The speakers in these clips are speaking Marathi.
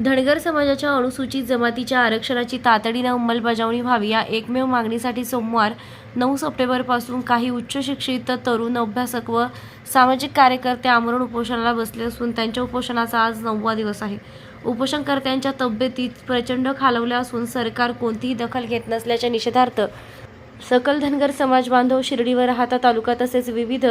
धनगर समाजाच्या अनुसूचित जमातीच्या आरक्षणाची तातडीनं अंमलबजावणी व्हावी या एकमेव मागणीसाठी सोमवार नऊ सप्टेंबरपासून काही उच्च शिक्षित तरुण अभ्यासक व सामाजिक कार्यकर्ते आमरण उपोषणाला बसले असून त्यांच्या उपोषणाचा आज नववा दिवस आहे. उपोषणकर्त्यांच्या तब्येतीत प्रचंड खालवल्या असून सरकार कोणतीही दखल घेत नसल्याच्या निषेधार्थ सकल धनगर समाज बांधव शिर्डीवर राहता तालुका तसेच विविध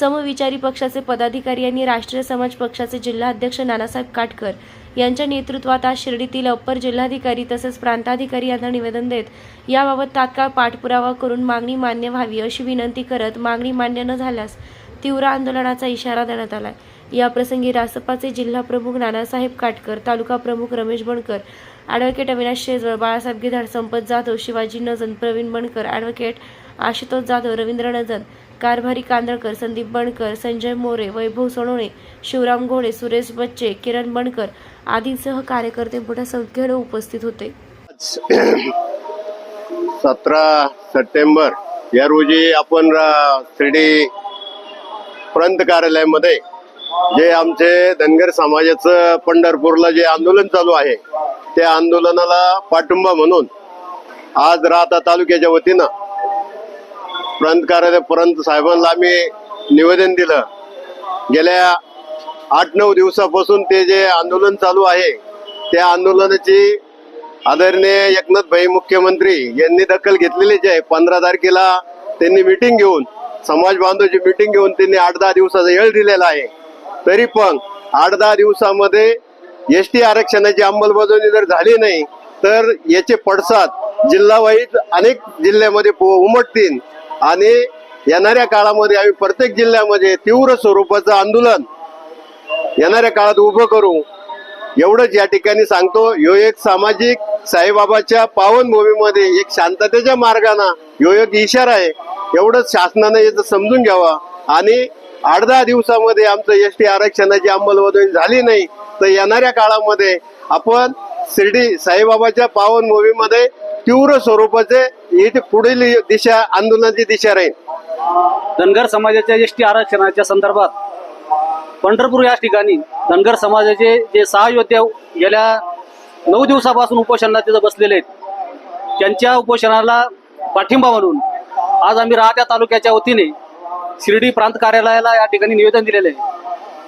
समविचारी पक्षाचे पदाधिकारी यांनी राष्ट्रीय समाज पक्षाचे जिल्हाध्यक्ष नानासाहेब काटकर यांच्या नेतृत्वात आज शिर्डीतील अप्पर जिल्हाधिकारी तसेच प्रांताधिकारी यांना निवेदन देत याबाबत तात्काळ पाठपुरावा करून मागणी मान्य व्हावी अशी विनंती करत मागणी मान्य न झाल्यास तीव्र आंदोलनाचा इशारा देण्यात आलाय. याप्रसंगी रासपाचे जिल्हा प्रमुख नानासाहेब काटकर तालुका प्रमुख रमेश बनकर ॲडव्होकेट अविनाश शेजवळ बाळासाहेब गिधाड संपत जाधव शिवाजी नजन प्रवीण बनकर ॲडव्होकेट आशुतोष जाधव रवींद्र नजन कारभारी कांदळकर संदीप बणकर संजय मोरे वैभव सोनवणे शिवराम घोडे सुरेश बच्चे किरण बनकर आदींसह कार्यकर्ते मोठ्या संख्येने उपस्थित होते. सतरा सप्टेंबर या रोजी आपण रा- शिर्डी प्रांत कार्यालयामध्ये जे आमचे धनगर समाजाचं पंढरपूरला जे आंदोलन चालू आहे त्या आंदोलनाला पाठिंबा म्हणून आज राहता तालुक्याच्या वतीनं प्रांत कार्यालय परंत साहेबांना आम्ही निवेदन दिलं. गेल्या आठ नऊ दिवसापासून ते जे आंदोलन चालू आहे त्या आंदोलनाची आदरणीय एकनाथ भाई मुख्यमंत्री यांनी दखल घेतलेलीच आहे पंधरा तारखेला त्यांनी मिटिंग घेऊन समाज बांधवाची मिटिंग घेऊन त्यांनी आठ दहा दिवसाचा वेळ दिलेला आहे. तरी पण आठ दहा दिवसामध्ये एस टी आरक्षणाची अंमलबजावणी जर झाली नाही तर याचे पडसाद जिल्हावाईज अनेक जिल्ह्यामध्ये पो- उमटतील. आणि येणाऱ्या काळामध्ये आम्ही प्रत्येक जिल्ह्यामध्ये तीव्र स्वरूपाचं आंदोलन येणाऱ्या काळात उभं करू. एवढंच या ठिकाणी सांगतो ह्यो एक सामाजिक साईबाबाच्या पावनभूमीमध्ये एक शांततेच्या मार्गाने ह्यो एक इशारा आहे. एवढंच शासनानं याचं समजून घ्यावा. आणि आठ दहा दिवसामध्ये आमचं एस टी आरक्षणाची अंमलबजावणी झाली नाही तर येणाऱ्या काळामध्ये आपण शिर्डी साईबाबाच्या पावनभूमीमध्ये तीव्र स्वरूपाचे ही पुढील दिशा आंदोलनाची दिशा राहील. धनगर समाजाच्या एस टी आरक्षणाच्या संदर्भात पंढरपूर या ठिकाणी धनगर समाजाचे जे सहा योद्धे गेल्या नऊ दिवसापासून उपोषणाला तिथं बसलेले आहेत त्यांच्या उपोषणाला पाठिंबा म्हणून आज आम्ही राहत्या तालुक्याच्या वतीने शिर्डी प्रांत कार्यालयाला या ठिकाणी निवेदन दिलेले आहे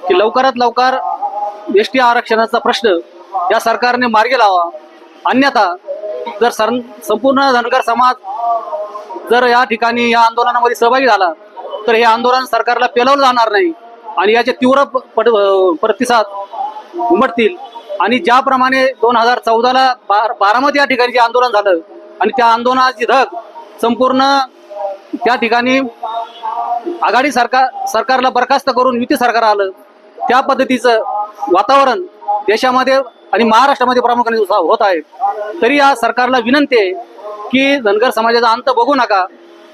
की लवकरात लवकर एस टी आरक्षणाचा प्रश्न या सरकारने मार्गी लावा. अन्यथा जर सर संपूर्ण धनगर समाज जर या ठिकाणी या आंदोलनामध्ये सहभागी झाला तर हे आंदोलन सरकारला पेलवलं जाणार नाही आणि याचे तीव्र प- पट- प्रतिसाद उमटतील. आणि ज्याप्रमाणे दोन हजार चौदाला बार बारामती या ठिकाणी जे आंदोलन झालं आणि त्या आंदोलनाची धग संपूर्ण त्या ठिकाणी आघाडी सरकार सरकारला बरखास्त करून युती सरकार आलं त्या पद्धतीचं वातावरण देशामध्ये आणि महाराष्ट्रामध्ये प्रामुख्याने होत आहे. तरी या सरकारला विनंती आहे की धनगर समाजाचा अंत बघू नका.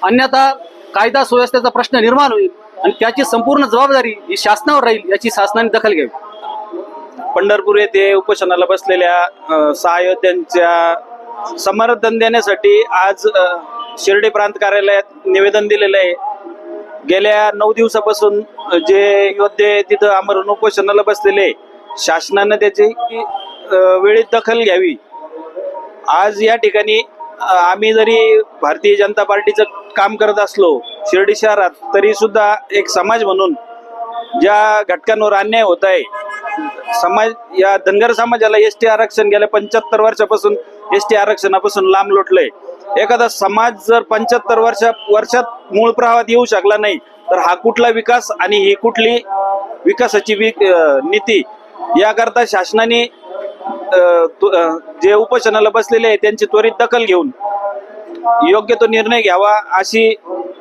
अन्यथा कायदा सुव्यवस्थेचा प्रश्न निर्माण होईल आणि त्याची संपूर्ण जबाबदारी ही शासनावर राहील याची शासनाने दखल घ्यावी. पंढरपूर येथे उपोषणाला बसलेल्या अ, सहा योद्ध्यांच्या समर्थन देण्यासाठी आज शिर्डी प्रांत कार्यालयात निवेदन दिलेलं आहे. गेल्या नऊ दिवसापासून जे योद्धे तिथं आमरण उपोषणाला बसलेले शासनानं त्याची वेळेत दखल घ्यावी. आज या ठिकाणी आम्ही जरी भारतीय जनता पार्टीचं काम करत असलो शिर्डी शहरात तरी सुद्धा एक समाज म्हणून ज्या घटकांवर अन्याय होत आहे समाज या धनगर समाजाला एस टी आरक्षण गेल्या पंच्याहत्तर वर्षापासून एस टी आरक्षणापासून लांब लोटलंय. एखादा समाज जर पंच्याहत्तर वर्षा वर्षात मूळ प्रवाहात येऊ शकला नाही तर हा कुठला विकास आणि ही कुठली विकासाची वि नीती याकरता शासनाने अं, जे उपोषणाला बसलेले आहे त्यांची त्वरित दखल घेऊन योग्य तो निर्णय घ्यावा अशी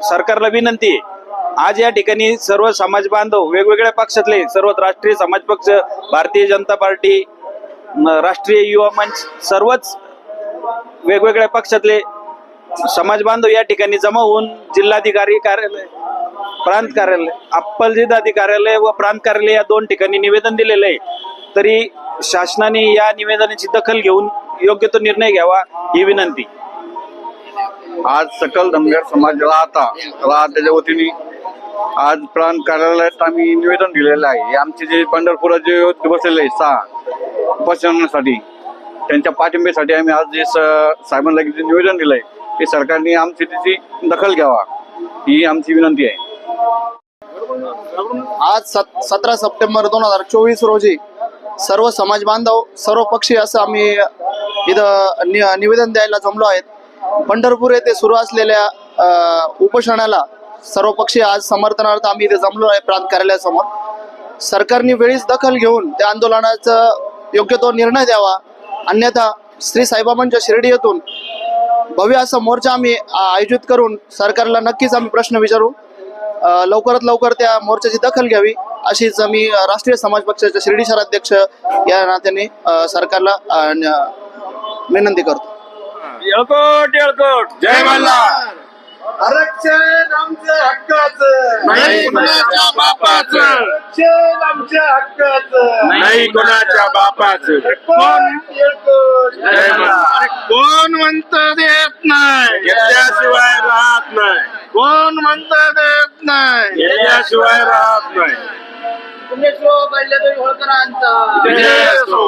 सरकारला विनंती आहे. आज या ठिकाणी सर्व समाज बांधव वेगवेगळ्या पक्षातले सर्व राष्ट्रीय समाज पक्ष भारतीय जनता पार्टी राष्ट्रीय युवा मंच सर्वच वेगवेगळ्या पक्षातले समाज बांधव या ठिकाणी जमा होऊन जिल्हाधिकारी कार्यालय प्रांत कार्यालय अप्पल जिल्हाधिकारी कार्यालय व प्रांत कार्यालय या दोन ठिकाणी निवेदन दिलेलं आहे. तरी शासनाने या निवेदनाची दखल घेऊन योग्य तो निर्णय घ्यावा ही विनंती. आज सकल धनगर समाज आता त्याच्या वतीने आज प्राण कार्यालयात आम्ही निवेदन दिलेलं आहे. आमचे जे पंढरपुरात जे बसलेले सहा उपासनासाठी त्यांच्या पाठिंब्यासाठी आम्ही आज जे स- साहेबांना जे निवेदन दिलंय ते सरकारने आमची त्याची दखल घ्यावा ही आमची विनंती आहे. आज सत सतरा सप्टेंबर दोन हजार चोवीस रोजी सर्व समाज बांधव सर्व पक्षी असं आम्ही इथं नि- निवेदन द्यायला जमलो आहेत. पंढरपूर येथे सुरू असलेल्या उपोषणाला सर्व पक्षी आज समर्थनार्थ आम्ही इथे जमलो आहे प्रांत कार्यालयासमोर. सरकारने वेळीच दखल घेऊन त्या आंदोलनाचं योग्य तो निर्णय द्यावा. अन्यथा श्री साईबाबांच्या शिर्डी येथून भव्य असा मोर्चा आम्ही आयोजित करून सरकारला नक्कीच आम्ही प्रश्न विचारू. लवकरात लवकर त्या मोर्चाची दखल घ्यावी अशीच मी अ, राष्ट्रीय समाज पक्षाचे शिर्डी शहराध्यक्ष या नात्याने सरकारला विनंती करतो. येळकोट येळकोट जय मल्हार. आरक्षण आमच्या हक्काचं. नाही कुणाच्या बापाचं. आरक्षण आमच्या हक्काचं. नाही कुणाच्या बापाचं. कोण? जय. कोण म्हणत देत नाही? घेतल्याशिवाय राहत नाही. कोण म्हणत देत नाही? घेतल्याशिवाय राहत नाही. विजय असो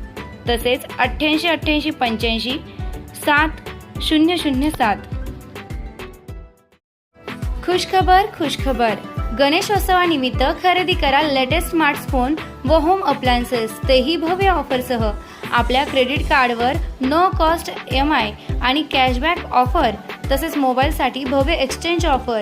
तसेच अठ्ठ्याऐंशी अठ्ठ्याऐंशी पंच्याऐंशी सात शून्य शून्य सात. खुशखबर खुशखबर. गणेशोत्सवानिमित्त खरेदी करा लेटेस्ट स्मार्टफोन व होम अप्लायन्सेस तेही भव्य ऑफरसह. आपल्या क्रेडिट कार्डवर नो कॉस्ट एम आय आणि कॅशबॅक ऑफर तसेच मोबाईलसाठी भव्य एक्सचेंज ऑफर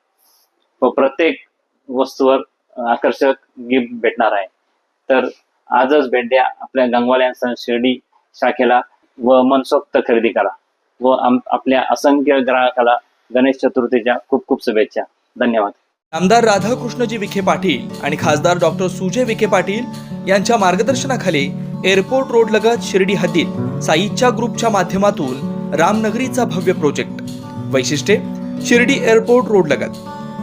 व प्रत्येक वस्तूवर आकर्षक गिफ्ट भेटणार आहे. तर आजच भेट द्या आपल्या गंगवाल्यांसह शिर्डी शाखेला व मनसोक्त खरेदी करा व आपल्या असंख्य ग्राहकाला गणेश चतुर्थीच्या खूप खूप शुभेच्छा. धन्यवाद. आमदार राधाकृष्णजी विखे पाटील आणि खासदार डॉक्टर सुजय विखे पाटील यांच्या मार्गदर्शनाखाली एअरपोर्ट रोड लगत शिर्डी हद्दीत साईच्या ग्रुपच्या माध्यमातून रामनगरीचा भव्य प्रोजेक्ट. वैशिष्ट्ये शिर्डी एअरपोर्ट रोड लगत.